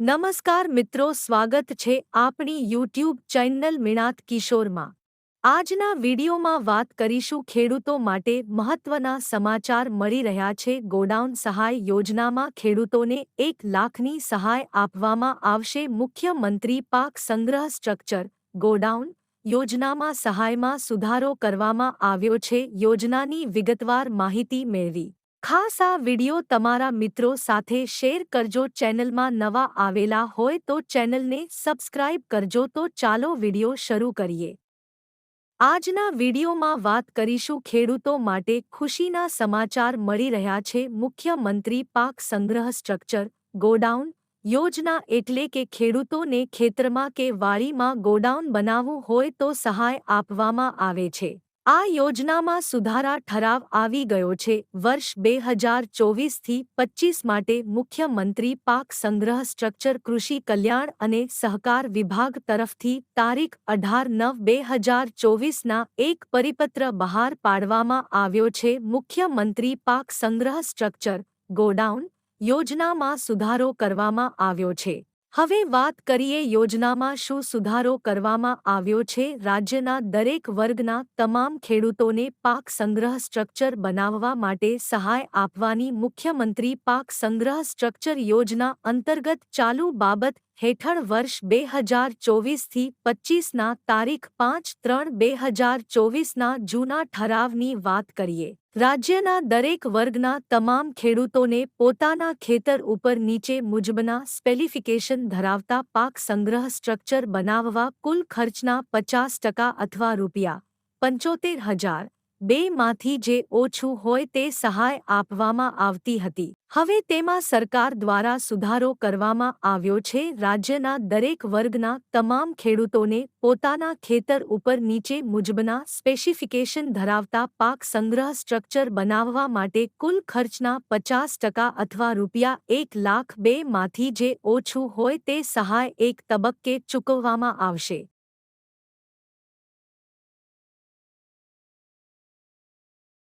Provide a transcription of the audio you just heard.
નમસ્કાર મિત્રો, સ્વાગત છે આપણી યુટ્યુબ ચેનલ મિણાત કિશોરમાં. આજના વિડીયોમાં વાત કરીશું ખેડૂતો માટે મહત્વના સમાચાર મળી રહ્યા છે. ગોડાઉન સહાય યોજનામાં ખેડૂતોને એક લાખની સહાય આપવામાં આવશે. મુખ્યમંત્રી પાક સંગ્રહ સ્ટ્રક્ચર, ગોડાઉન યોજનામાં સહાયમાં સુધારો કરવામાં આવ્યો છે. યોજનાની વિગતવાર માહિતી મેળવી. ખાસ આ વિડિયો તમારા મિત્રો સાથે શેર કરજો ચેનલમાં નવા આવેલા હોય તો ચેનલને સબસ્ક્રાઇબ કરજો તો ચાલો વિડિયો શરૂ કરીએ. આજના વિડિયોમાં વાત કરીશું ખેડૂતો માટે ખુશીના સમાચાર મળી રહ્યા છે. મુખ્યમંત્રી પાક સંગ્રહ સ્ટ્રક્ચર ગોડાઉન યોજના એટલે કે ખેડૂતોને ખેતરમાં કે વાડીમાં ગોડાઉન બનાવવું હોય તો સહાય આપવામાં આવે છે. આ યોજનામાં સુધારા ઠરાવ આવી ગયો છે. વર્ષ બે હજાર ચોવીસથી પચ્ચીસ માટે મુખ્યમંત્રી પાક સંગ્રહ સ્ટ્રક્ચર, કૃષિ કલ્યાણ અને સહકાર વિભાગ તરફથી તારીખ અઢાર નવ બે હજાર ચોવીસના એક પરિપત્ર બહાર પાડવામાં આવ્યો છે. મુખ્યમંત્રી પાક સંગ્રહ સ્ટ્રક્ચર, ગોડાઉન યોજનામાં સુધારો કરવામાં આવ્યો છે. હવે વાત કરીએ યોજનામાં શું સુધારો કરવામાં આવ્યો છે? રાજ્યના દરેક વર્ગના તમામ ખેડૂતોને પાક સંગ્રહ સ્ટ્રક્ચર બનાવવા માટે સહાય આપવાની મુખ્યમંત્રી પાક સંગ્રહ સ્ટ્રક્ચર યોજના અંતર્ગત ચાલુ બાબત હેઠળ વર્ષ બે હજાર ચોવીસથી પચ્ચીસના તારીખ પાંચ ત્રણ બે હજાર ચોવીસના જૂના ઠરાવની વાત કરીએ. રાજ્યના દરેક વર્ગના તમામ ખેડૂતોને પોતાના ખેતર ઉપર નીચે મુજબના સ્પેલિફિકેશન ધરાવતા પાક સંગ્રહ સ્ટ્રક્ચર બનાવવા કુલ ખર્ચના પચાસ ટકા અથવા રૂપિયા પંચોતેર હજાર બેમાંથી જે ઓછું હોય તે સહાય આપવામાં આવતી હતી. હવે તેમાં સરકાર દ્વારા સુધારો કરવામાં આવ્યો છે. રાજ્યના દરેક વર્ગના તમામ ખેડૂતોને પોતાના ખેતર ઉપર નીચે મુજબના સ્પેસિફિકેશન ધરાવતા પાક સંગ્રહ સ્ટ્રક્ચર બનાવવા માટે કુલ ખર્ચના પચાસ ટકા અથવા રૂપિયા એક લાખ બેમાંથી જે ઓછું હોય તે સહાય એક તબક્કે ચૂકવવામાં આવશે.